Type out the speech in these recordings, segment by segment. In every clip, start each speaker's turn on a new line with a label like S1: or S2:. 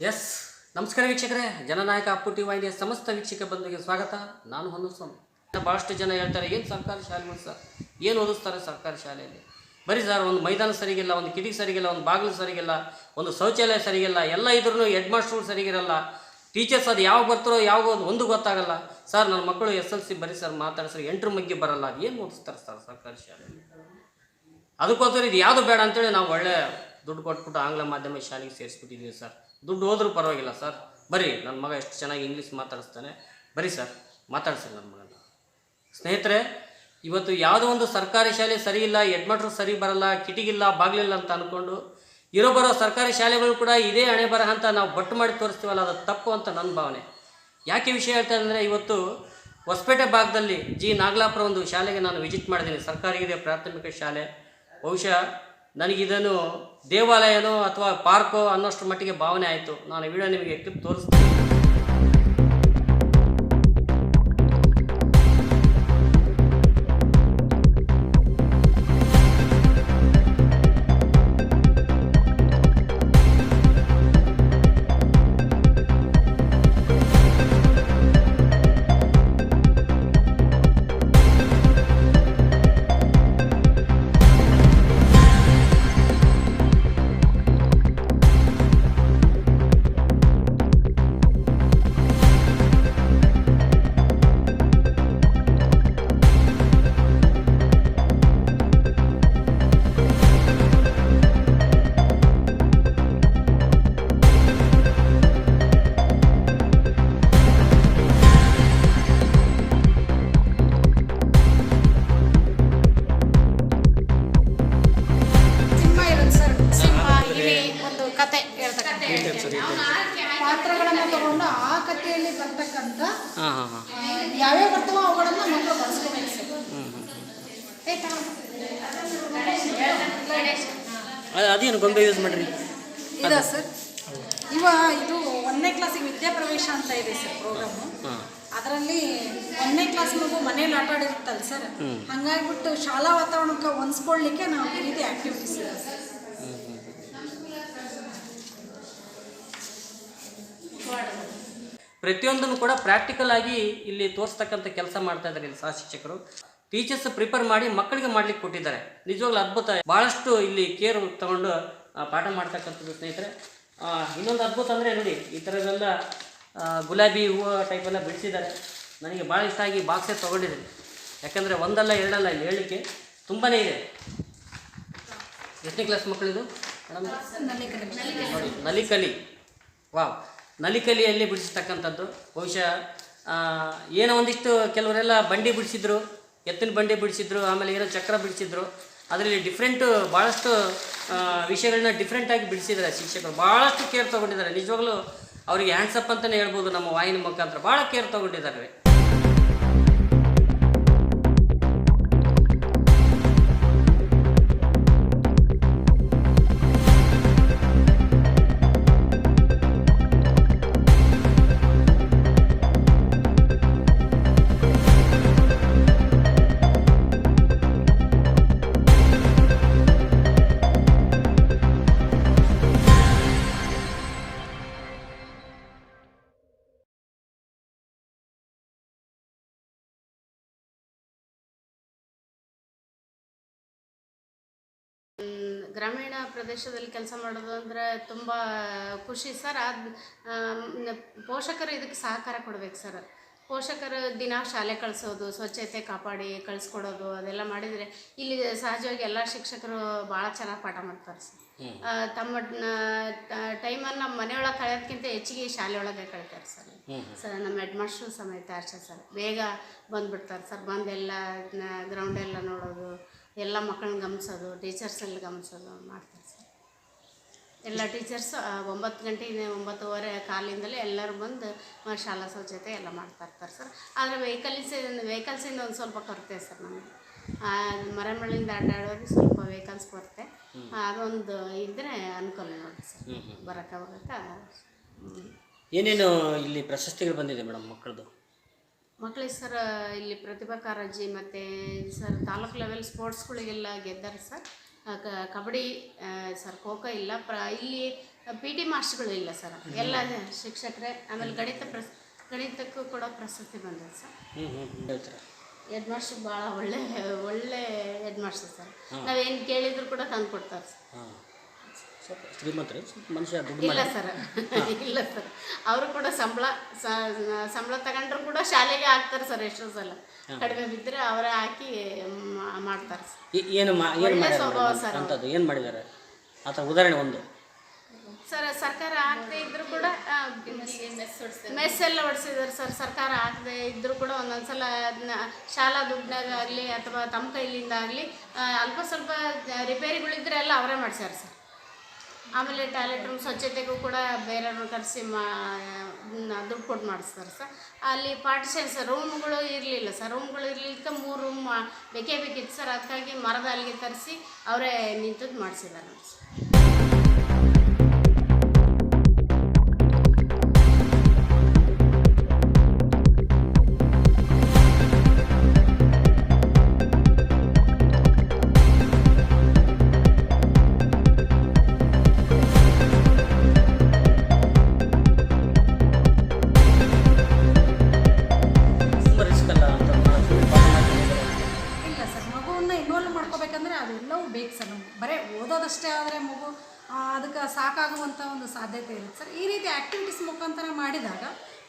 S1: S ನಮಸ್ಕಾರ ವೀಕ್ಷಕರೇ. ಜನನಾಯಕ Appu T ವಾಹಿನಿಯ ಸಮಸ್ತ ವೀಕ್ಷಕ ಬಂಧುಗೆ ಸ್ವಾಗತ. ನಾನು ಹೊನ್ನಸ್ವಾಮಿ ಭಾಳಷ್ಟು ಜನ ಹೇಳ್ತಾರೆ, ಏನು ಸರ್ಕಾರಿ ಶಾಲೆಗಳು ಸರ್? ಏನು ಓದಿಸ್ತಾರೆ ಸರ್ಕಾರಿ ಶಾಲೆಯಲ್ಲಿ? ಬರೀ ಸರ್, ಒಂದು ಮೈದಾನ ಸರಿಗಿಲ್ಲ, ಒಂದು ಕಿಟಕಿ ಸರಿಗಿಲ್ಲ, ಒಂದು ಬಾಗಿಲು ಸರಿಗಿಲ್ಲ, ಒಂದು ಶೌಚಾಲಯ ಸರಿಗಿಲ್ಲ, ಎಲ್ಲ ಇದ್ರೂ ಹೆಡ್ ಮಾಸ್ಟ್ರು ಸರಿಗಿರಲ್ಲ. ಟೀಚರ್ಸ್ ಅದು ಯಾವಾಗ ಬರ್ತಾರೋ, ಯಾವಾಗ ಒಂದು- ಒಂದು ಗೊತ್ತಾಗಲ್ಲ. ಸರ್, ನನ್ನ ಮಕ್ಕಳು ಎಸ್ ಎಲ್ ಸಿ ಬರೀ ಸರ್ ಮಾತಾಡ್ಸ್ರಿ, ಎಂಟ್ರ ಮಗ್ಗೆ ಬರಲ್ಲ. ಏನು ಓದಿಸ್ತಾರೆ ಸರ್ ಸರ್ಕಾರಿ ಶಾಲೆಯಲ್ಲಿ? ಅದಕ್ಕೋಸ್ಕರ ಇದು ಯಾವುದು ಬೇಡ ಅಂತೇಳಿ ನಾವು ಒಳ್ಳೆ ದುಡ್ಡು ಕೊಟ್ಬಿಟ್ಟು ಆಂಗ್ಲ ಮಾಧ್ಯಮ ಶಾಲೆಗೆ ಸೇರಿಸ್ಬಿಟ್ಟಿದ್ದೀವಿ ಸರ್. ದುಡ್ಡು ಹೋದರೂ ಪರವಾಗಿಲ್ಲ ಸರ್. ಬರೀ ನನ್ನ ಮಗ ಎಷ್ಟು ಚೆನ್ನಾಗಿ ಇಂಗ್ಲೀಷ್ ಮಾತಾಡಿಸ್ತಾನೆ. ಬರೀ ಸರ್, ಮಾತಾಡ್ಸಿ ನನ್ನ ಮಗನ ಸ್ನೇಹಿತರೆ, ಇವತ್ತು ಯಾವುದೋ ಒಂದು ಸರ್ಕಾರಿ ಶಾಲೆ ಸರಿ ಇಲ್ಲ, ಹೆಡ್ಮಾಸ್ಟ್ರು ಸರಿ ಬರಲ್ಲ ಕಿಟಿಗಿಲ್ಲ ಬಾಗಿಲಿಲ್ಲ ಅಂತ ಅಂದ್ಕೊಂಡು ಇರೋ ಬರೋ ಸರ್ಕಾರಿ ಶಾಲೆಗಳು ಕೂಡ ಇದೇ ಹಣೆ ಬರಹ ಅಂತ ನಾವು ಬಟ್ಟು ಮಾಡಿ ತೋರಿಸ್ತೀವಲ್ಲ, ಅದು ತಪ್ಪು ಅಂತ ನನ್ನ ಭಾವನೆ. ಯಾಕೆ ವಿಷಯ ಹೇಳ್ತಾ ಅಂದರೆ ಇವತ್ತು ಹೊಸಪೇಟೆ ಭಾಗದಲ್ಲಿ ಜಿ ನಾಗಲಾಪುರ ಒಂದು ಶಾಲೆಗೆ ನಾನು ವಿಸಿಟ್ ಮಾಡಿದ್ದೀನಿ. ಸರ್ಕಾರಿ ಇದೆ ಪ್ರಾಥಮಿಕ ಶಾಲೆ. ಬಹುಶಃ ನನಗಿದನ್ನು ದೇವಾಲಯನೋ ಅಥವಾ ಪಾರ್ಕೋ ಅನ್ನೋಷ್ಟು ಮಟ್ಟಿಗೆ ಭಾವನೆ ಆಯಿತು. ನಾನು ವಿಡಿಯೋ ನಿಮಗೆ ಕ್ಲಿಪ್ ತೋರಿಸ್ತೀನಿ.
S2: ಪ್ರೋಗ್ರಾಮು ಅದರಲ್ಲಿ ಒಂದನೇ ಕ್ಲಾಸ್ ಮಗು ಮನೇಲಿ ಆಟ ಆಡಿರುತ್ತಲ್ಲ ಸರ್ ಹಂಗಾಗ್ಬಿಟ್ಟು ಶಾಲಾ ವಾತಾವರಣಕ್ಕೆ ಹೊಂದ್ಸ್ಕೊಳ್ಲಿಕ್ಕೆ ನಾವು ಈ ರೀತಿ ಆಕ್ಟಿವಿಟೀಸ್ ಇದೆ
S1: ಪ್ರತಿಯೊಂದನ್ನು ಕೂಡ ಪ್ರಾಕ್ಟಿಕಲ್ ಆಗಿ ಇಲ್ಲಿ ತೋರಿಸ್ತಕ್ಕಂಥ ಕೆಲಸ ಮಾಡ್ತಾ ಇದ್ದಾರೆ ಇಲ್ಲಿ ಸಹ ಶಿಕ್ಷಕರು. ಟೀಚರ್ಸ್ ಪ್ರಿಪೇರ್ ಮಾಡಿ ಮಕ್ಕಳಿಗೆ ಮಾಡ್ಲಿಕ್ಕೆ ಕೊಟ್ಟಿದ್ದಾರೆ. ನಿಜವಾಗ್ಲೂ ಅದ್ಭುತ. ಭಾಳಷ್ಟು ಇಲ್ಲಿ ಕೇರ್ ತಗೊಂಡು ಪಾಠ ಮಾಡ್ತಕ್ಕಂಥದ್ದು ಸ್ನೇಹಿತರೆ. ಇನ್ನೊಂದು ಅದ್ಭುತ ಅಂದರೆ ನೋಡಿ ಈ ಥರದೆಲ್ಲ ಗುಲಾಬಿ ಹೂವು ಟೈಪೆಲ್ಲ ಬಿಡಿಸಿದ್ದಾರೆ. ನನಗೆ ಭಾಳ ಇಷ್ಟ ಆಗಿ ಬಾಕ್ಸೇ ತೊಗೊಂಡಿದ್ದೀನಿ. ಯಾಕಂದರೆ ಒಂದಲ್ಲ ಎರಡಲ್ಲ ಇಲ್ಲಿ ಹೇಳಲಿಕ್ಕೆ ತುಂಬಾ ಇದೆ. ಎಷ್ಟನೇ ಕ್ಲಾಸ್ ಮಕ್ಕಳಿದು? ನೋಡಿ ನಲಿಕಲಿ. ವಾವ್. ನಲಿಕಲಿಯಲ್ಲಿ ಬಿಡಿಸ್ತಕ್ಕಂಥದ್ದು ಬಹುಶಃ ಏನೋ ಒಂದಿಷ್ಟು ಕೆಲವರೆಲ್ಲ ಬಂಡಿ ಬಿಡಿಸಿದ್ರು, ಎತ್ತಿನ ಬಂಡಿ ಬಿಡಿಸಿದ್ರು, ಆಮೇಲೆ ಏನೋ ಚಕ್ರ ಬಿಡಿಸಿದ್ರು. ಅದರಲ್ಲಿ ಡಿಫ್ರೆಂಟು ಭಾಳಷ್ಟು ವಿಷಯಗಳನ್ನ ಡಿಫ್ರೆಂಟಾಗಿ ಬಿಡಿಸಿದ್ದಾರೆ ಶಿಕ್ಷಕರು. ಭಾಳಷ್ಟು ಕೇರ್ ತೊಗೊಂಡಿದ್ದಾರೆ. ನಿಜವಾಗ್ಲೂ ಅವರಿಗೆ ಹ್ಯಾಂಡ್ಸಪ್ ಅಂತಲೇ ಹೇಳ್ಬೋದು ನಮ್ಮ ವಾಯಿನ ಮುಖಾಂತರ. ಭಾಳ ಕೇರ್ ತೊಗೊಂಡಿದ್ದಾರೆ.
S3: ಗ್ರಾಮೀಣ ಪ್ರದೇಶದಲ್ಲಿ ಕೆಲಸ ಮಾಡೋದು ಅಂದರೆ ತುಂಬ ಖುಷಿ ಸರ್. ಅದು ಪೋಷಕರು ಇದಕ್ಕೆ ಸಹಕಾರ ಕೊಡ್ಬೇಕು ಸರ್. ಪೋಷಕರು ದಿನ ಶಾಲೆ ಕಳಿಸೋದು ಸ್ವಚ್ಛತೆ ಕಾಪಾಡಿ ಕಳಿಸ್ಕೊಡೋದು ಅದೆಲ್ಲ ಮಾಡಿದರೆ ಇಲ್ಲಿ ಸಹಜವಾಗಿ ಎಲ್ಲ ಶಿಕ್ಷಕರು ಭಾಳ ಚೆನ್ನಾಗಿ ಪಾಠ ಮಾಡ್ತಾರೆ ಸರ್. ತಮ್ಮ ಟೈಮನ್ನು ಮನೆಯೊಳಗೆ ಕಳೆಯೋದಕ್ಕಿಂತ ಹೆಚ್ಚಿಗೆ ಶಾಲೆಯೊಳಗೆ ಒಳಗೆ ಕಳೀತಾರೆ ಸರ್. ಸರ್ ನಮ್ಮ ಹೆಡ್ ಮಾಸ್ಟ್ರು ಸಮೇತ ಅಷ್ಟೇ ಸರ್. ಬೇಗ ಬಂದುಬಿಡ್ತಾರೆ ಸರ್. ಬಂದೆಲ್ಲ ಗ್ರೌಂಡೆಲ್ಲ ನೋಡೋದು ಎಲ್ಲ ಮಕ್ಕಳನ್ನ ಗಮನಿಸೋದು ಟೀಚರ್ಸ್ ಎಲ್ಲ ಗಮನಿಸೋದು ಮಾಡ್ತಾರೆ ಸರ್. ಎಲ್ಲ ಟೀಚರ್ಸ್ ಒಂಬತ್ತು ಗಂಟೆಯಿಂದ ಒಂಬತ್ತುವರೆ ಕಾಲಿಂದಲೇ ಎಲ್ಲರೂ ಬಂದು ಶಾಲಾ ಸ್ವಚ್ಛತೆ ಎಲ್ಲ ಮಾಡ್ತಾ ಇರ್ತಾರೆ ಸರ್. ಆದರೆ ವೆಹಿಕಲ್ಸ್ ವೆಹಿಕಲ್ಸಿಂದ ಒಂದು ಸ್ವಲ್ಪ ಕೊರತೆ ಸರ್ ನಮಗೆ. ಮರಮಳಿಂದ ಆಡೋರಿಗೆ ಸ್ವಲ್ಪ ವೆಹಿಕಲ್ಸ್ ಕೊರತೆ. ಅದೊಂದು ಇದ್ದರೆ ಅನುಕೂಲ ನೋಡಿ ಸರ್. ಬರೋಕ್ಕೆ ಹೋಗಕ್ಕೆ ಹ್ಮ್.
S1: ಏನೇನು ಇಲ್ಲಿ ಪ್ರಶಸ್ತಿಗಳು ಬಂದಿದೆ ಮೇಡಮ್ ಮಕ್ಕಳದು
S3: ಮಕ್ಕಳಿಗೆ ಸರ್ ಇಲ್ಲಿ ಪ್ರತಿಭಾ ಕಾರಂಜಿ ಮತ್ತು ಸರ್ ತಾಲೂಕು ಲೆವೆಲ್ ಸ್ಪೋರ್ಟ್ಸ್ಗಳಿಗೆಲ್ಲ ಗೆದ್ದಾರೆ ಸರ್ ಕಬಡ್ಡಿ ಸರ್ ಖೋ ಖೋ ಇಲ್ಲ. ಪ್ರ ಇಲ್ಲಿ ಪಿ ಟಿ ಮಾಸ್ಟರ್ಗಳು ಇಲ್ಲ ಸರ್. ಎಲ್ಲ ಶಿಕ್ಷಕರೇ ಆಮೇಲೆ ಗಣಿತ ಪ್ರಸ್ ಗಣಿತಕ್ಕೂ ಕೂಡ ಪ್ರಶಸ್ತಿ ಬಂದಿದೆ ಸರ್. ಹೆಡ್ ಮಾಸ್ಟರ್ ಭಾಳ ಒಳ್ಳೆ ಒಳ್ಳೆ ಹೆಡ್ ಮಾಸ್ಟರ್ ಸರ್. ನಾವೇನು ಕೇಳಿದ್ರು ಕೂಡ ತಂದು ಕೊಡ್ತಾರೆ ಸರ್
S1: ಸ್ವಲ್ಪ ಶ್ರೀಮಂತರು ಸ್ವಲ್ಪ ಮನುಷ್ಯ ದುಡ್ಡು
S3: ಇಲ್ಲ ಸರ್. ಇಲ್ಲ ಸರ್. ಅವರು ಕೂಡ ಸಂಬಳ ಸಂಬಳ ತಗೊಂಡ್ರು ಕೂಡ ಶಾಲೆಗೆ ಹಾಕ್ತಾರೆ ಸರ್ ಎಷ್ಟೋ ಸಲ. ಕಡಿಮೆ ಬಿದ್ದರೆ ಅವರೇ ಹಾಕಿ ಮಾಡ್ತಾರೆ ಸರ್.
S1: ಏನು ಏನು
S3: ಸ್ವಭಾವ ಸರ್
S1: ಅಂಥದ್ದು? ಏನು ಮಾಡಿದ್ದಾರೆ? ಆ ಥರ ಉದಾಹರಣೆ ಒಂದು.
S3: ಸರ್ ಸರ್ಕಾರ ಹಾಕದೇ ಇದ್ರೂ ಕೂಡ ಮೆಸ್ ಎಲ್ಲ ಹೊಡೆಸಿದಾರೆ ಸರ್. ಸರ್ಕಾರ ಹಾಕದೇ ಇದ್ರೂ ಕೂಡ ಒಂದೊಂದ್ಸಲ ಅದನ್ನ ಶಾಲಾ ದುಡ್ಡಾಗಲಿ ಅಥವಾ ತಮ್ಮ ಕೈಲಿಂದ ಆಗಲಿ ಅಲ್ಪ ಸ್ವಲ್ಪ ರಿಪೇರಿಗಳಿದ್ರೆ ಎಲ್ಲ ಅವರೇ ಮಾಡ್ಸ್ಯಾರ ಸರ್. ಆಮೇಲೆ ಟಾಯ್ಲೆಟ್ ರೂಮ್ ಸ್ವಚ್ಛತೆಗೂ ಕೂಡ ಬೇರೆಯವ್ರನ್ನ ಕರೆಸಿ ಮಾ ದುಡ್ಡು ಕೊಟ್ಟು ಮಾಡಿಸ್ತಾರೆ ಸರ್. ಅಲ್ಲಿ ಪಾರ್ಟಿಷನ್ಸ್ ರೂಮ್ಗಳು ಇರಲಿಲ್ಲ ಸರ್. ರೂಮ್ಗಳು ಇರ್ಲಿಕ್ಕೆ ಮೂರು ರೂಮ್ ಬೇಕೇ ಬೇಕಿತ್ತು ಸರ್. ಅದಕ್ಕಾಗಿ ಮರದ ಅಲ್ಲಿಗೆ ತರಿಸಿ ಅವರೇ ನಿಂತದ್ದು ಮಾಡಿಸಿದ್ದಾರೆ. ಸರ್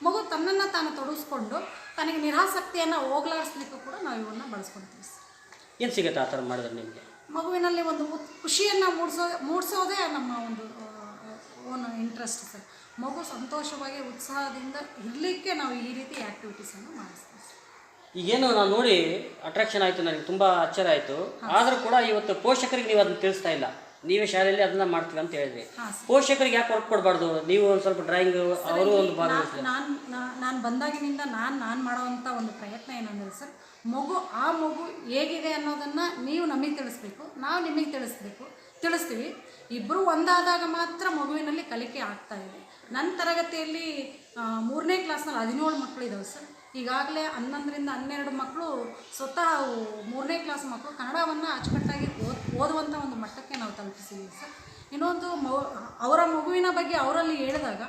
S2: ಮಗು ತನ್ನನ್ನು ತಾನು ತೊಡಗಿಸ್ಕೊಂಡು ತನಗೆ ನಿರಾಸಕ್ತಿಯನ್ನು ಹೋಗ್ಲಾಡಿಸ್ಲಿಕ್ಕೂ ಕೂಡ ನಾವು ಇವನ್ನ ಬಳಸ್ಕೊಳ್ತೀವಿ
S1: ಏನು ಸಿಗುತ್ತೆ ಆ ಥರ ಮಾಡಿದ್ರೆ ನಿಮಗೆ?
S2: ಮಗುವಿನಲ್ಲಿ ಒಂದು ಖುಷಿಯನ್ನು ಮೂಡಿಸೋ ಮೂಡಿಸೋದೇ ನಮ್ಮ ಒಂದು ಓನ್ ಇಂಟ್ರೆಸ್ಟ್ ಸರ್. ಮಗು ಸಂತೋಷವಾಗಿ ಉತ್ಸಾಹದಿಂದ ಇರಲಿಕ್ಕೆ ನಾವು ಈ ರೀತಿ ಆ್ಯಕ್ಟಿವಿಟೀಸನ್ನು ಮಾಡಿಸ್ತೀವಿ ಸರ್.
S1: ಈಗೇನು ನಾನು ನೋಡಿ ಅಟ್ರಾಕ್ಷನ್ ಆಯಿತು ನನಗೆ ತುಂಬ ಆಶ್ಚರ್ಯ ಆಯಿತು. ಆದರೂ ಕೂಡ ಇವತ್ತು ಪೋಷಕರಿಗೆ ನೀವು ಅದನ್ನು ತಿಳಿಸ್ತಾ ಇಲ್ಲ. ನೀವೇ ಶಾಲೆಯಲ್ಲಿ ಅದನ್ನ ಮಾಡ್ತೀವಿ ಅಂತ ಹೇಳಿದ್ರಿ ಪೋಷಕರಿಗೆ ಯಾಕೆ ವರ್ಕ್ ಕೊಡಬಾರ್ದು? ನೀವು ಒಂದು ಸ್ವಲ್ಪ ಡ್ರಾಯಿಂಗ್ ಅವರು ಒಂದು
S2: ನಾನು ನಾನು ಬಂದಾಗಿನಿಂದ ನಾನು ನಾನು ಮಾಡೋವಂಥ ಒಂದು ಪ್ರಯತ್ನ ಏನಂದರೆ ಸರ್ ಮಗು ಆ ಮಗು ಹೇಗಿದೆ ಅನ್ನೋದನ್ನು ನೀವು ನಮಗೆ ತಿಳಿಸ್ಬೇಕು ನಾವು ನಿಮಗೆ ತಿಳಿಸ್ಬೇಕು ತಿಳಿಸ್ತೀವಿ. ಇಬ್ಬರು ಒಂದಾದಾಗ ಮಾತ್ರ ಮಗುವಿನಲ್ಲಿ ಕಲಿಕೆ ಆಗ್ತಾ ಇದೆ. ನನ್ನ ತರಗತಿಯಲ್ಲಿ ಮೂರನೇ ಕ್ಲಾಸ್ನಲ್ಲಿ ಹದಿನೇಳು ಮಕ್ಕಳಿದ್ದಾವೆ ಸರ್. ಈಗಾಗಲೇ ಹನ್ನೊಂದರಿಂದ ಹನ್ನೆರಡು ಮಕ್ಕಳು ಸ್ವತಃ ಮೂರನೇ ಕ್ಲಾಸ್ ಮಕ್ಕಳು ಕನ್ನಡವನ್ನು ಅಚ್ಚುಕಟ್ಟಾಗಿ ಓದ್ ಓದುವಂಥ ಒಂದು ಮಟ್ಟಕ್ಕೆ ನಾವು ತಲುಪಿಸಿದ್ದೀವಿ ಸರ್. ಇನ್ನೊಂದು ಮಗು ಅವರ ಮಗುವಿನ ಬಗ್ಗೆ ಅವರಲ್ಲಿ ಹೇಳಿದಾಗ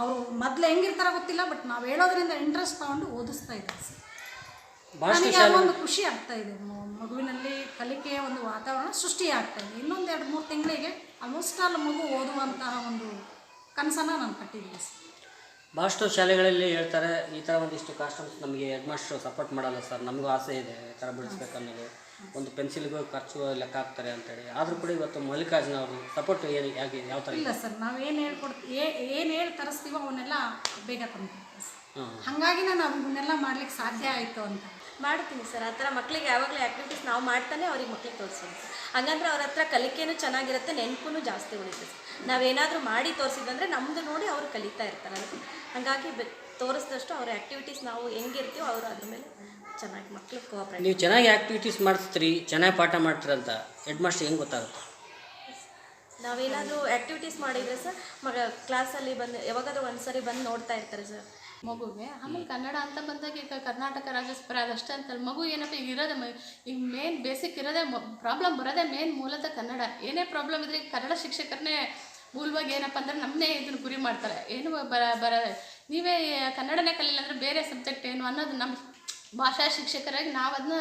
S2: ಅವರು ಮೊದಲು ಹೆಂಗಿರ್ತಾರ ಗೊತ್ತಿಲ್ಲ ಬಟ್ ನಾವು ಹೇಳೋದ್ರಿಂದ ಇಂಟ್ರೆಸ್ಟ್ ತಗೊಂಡು ಓದಿಸ್ತಾ ಇದ್ದಾರೆ ಸರ್. ನನಗೆ ಒಂದು ಖುಷಿ ಆಗ್ತಾ ಇದೆ. ಮಗುವಿನಲ್ಲಿ ಕಲಿಕೆಯ ಒಂದು ವಾತಾವರಣ ಸೃಷ್ಟಿ ಆಗ್ತಾ ಇದೆ. ಇನ್ನೊಂದು ಎರಡು ಮೂರು ತಿಂಗಳಿಗೆ ಆಲ್ಮೋಸ್ಟ್ ಆಲ್ ಮಗು ಓದುವಂತಹ ಒಂದು ಕನಸನ್ನ ನಾನು ಕಟ್ಟಿದ್ದೀನಿ ಸರ್.
S1: ಭಾಳಷ್ಟು ಶಾಲೆಗಳಲ್ಲಿ ಹೇಳ್ತಾರೆ ಈ ಥರ ಒಂದಿಷ್ಟು ಕಾಸ್ಟಮ್ಸ್ ನಮಗೆ ಹೆಡ್ ಮಾಸ್ಟ್ರು ಸಪೋರ್ಟ್ ಮಾಡಲ್ಲ ಸರ್. ನಮಗೂ ಆಸೆ ಇದೆ ಈ ಥರ ಬಿಡಿಸ್ಬೇಕು ಅನ್ನೋದು ಒಂದು ಪೆನ್ಸಿಲ್ಗೂ ಖರ್ಚು ಲೆಕ್ಕ ಹಾಕ್ತಾರೆ ಅಂತೇಳಿ. ಆದರೂ ಕೂಡ ಇವತ್ತು ಮಲ್ಲಿಕಾರ್ಜುನ ಅವರು ಸಪೋರ್ಟ್ ಏನು ಯಾಕೆ ಯಾವ ಥರ
S2: ಇಲ್ಲ ಸರ್ ನಾವು ಏನು ಹೇಳ್ಕೊಡ್ತೀವಿ ಏನು ಹೇಳಿ ತರಿಸ್ತೀವೋ ಅವನ್ನೆಲ್ಲ ಬೇಗ
S1: ಹಾಂ.
S2: ಹಾಗಾಗಿ ನಾವು ಇವನ್ನೆಲ್ಲ ಮಾಡ್ಲಿಕ್ಕೆ ಸಾಧ್ಯ ಆಯಿತು ಅಂತ.
S4: ಮಾಡ್ತೀನಿ ಸರ್ ಆ ಥರ ಮಕ್ಕಳಿಗೆ ಯಾವಾಗಲೂ ಆ್ಯಕ್ಟಿವಿಟೀಸ್ ನಾವು ಮಾಡ್ತಾನೆ ಅವ್ರಿಗೆ ಮಕ್ಕಳಿಗೆ ತೋರಿಸ್ತೀವಿ ಸರ್. ಹಂಗಂದ್ರೆ ಅವ್ರ ಹತ್ರ ಕಲಿಕೆನೂ ಚೆನ್ನಾಗಿರುತ್ತೆ ನೆನಪು ಜಾಸ್ತಿ ಉಳಿಯುತ್ತೆ ಸರ್. ನಾವೇನಾದರೂ ಮಾಡಿ ತೋರಿಸಿದಂದ್ರೆ ನಮ್ಮದು ನೋಡಿ ಅವರು ಕಲಿತಾ ಇರ್ತಾರೆ. ಹಾಗಾಗಿ ಬೆ ತೋರಿಸಿದಷ್ಟು ಅವ್ರ ಆ್ಯಕ್ಟಿವಿಟೀಸ್ ನಾವು ಹೆಂಗಿರ್ತೀವೋ ಅವರು ಅದ್ರ ಮೇಲೆ ಚೆನ್ನಾಗಿ ಮಕ್ಕಳು ಕೋಆಪ್ರೇಟ್
S1: ನೀವು ಚೆನ್ನಾಗಿ ಆ್ಯಕ್ಟಿವಿಟೀಸ್ ಮಾಡಿಸ್ತೀರಿ ಚೆನ್ನಾಗಿ ಪಾಠ ಮಾಡ್ತೀರಂತ ಹೆಡ್ ಮಾಸ್ಟರ್ ಹೆಂಗೆ ಗೊತ್ತಾಗುತ್ತೆ?
S4: ನಾವೇನಾದರೂ ಆ್ಯಕ್ಟಿವಿಟೀಸ್ ಮಾಡಿದರೆ ಸರ್ ಮಗ ಕ್ಲಾಸಲ್ಲಿ ಬಂದು ಯಾವಾಗಾದ್ರೂ ಒಂದು ಸರಿ ಬಂದು ನೋಡ್ತಾ ಇರ್ತಾರೆ ಸರ್
S5: ಮಗುಗೆ? ಆಮೇಲೆ ಕನ್ನಡ ಅಂತ ಬಂದಾಗ ಈಗ ಕರ್ನಾಟಕ ರಾಜ್ಯೋತ್ಸವ ಅದಷ್ಟೇ ಅಂತಲ್ಲ ಮಗು ಏನಪ್ಪ ಈಗ ಇರೋದೇ ಮ- ಈಗ ಮೇನ್ ಬೇಸಿಕ್ ಇರೋದೇ ಪ್ರಾಬ್ಲಮ್ ಬರೋದೇ ಮೇನ್ ಮೂಲತಃ ಕನ್ನಡ. ಏನೇ ಪ್ರಾಬ್ಲಮ್ ಇದ್ರೆ ಈಗ ಕನ್ನಡ ಶಿಕ್ಷಕರನ್ನೇ ಮೂಲವಾಗಿ ಏನಪ್ಪ ಅಂದ್ರೆ ನಮ್ಮನ್ನೇ ಇದನ್ನು ಗುರಿ ಮಾಡ್ತಾರೆ. ಏನು ಬರ ಬರ ನೀವೇ ಕನ್ನಡನೇ ಕಲಿಲ್ಲ ಅಂದರೆ ಬೇರೆ ಸಬ್ಜೆಕ್ಟ್ ಏನು ಅನ್ನೋದು ನಮ್ಮ ಭಾಷಾ ಶಿಕ್ಷಕರಾಗಿ ನಾವು ಅದನ್ನ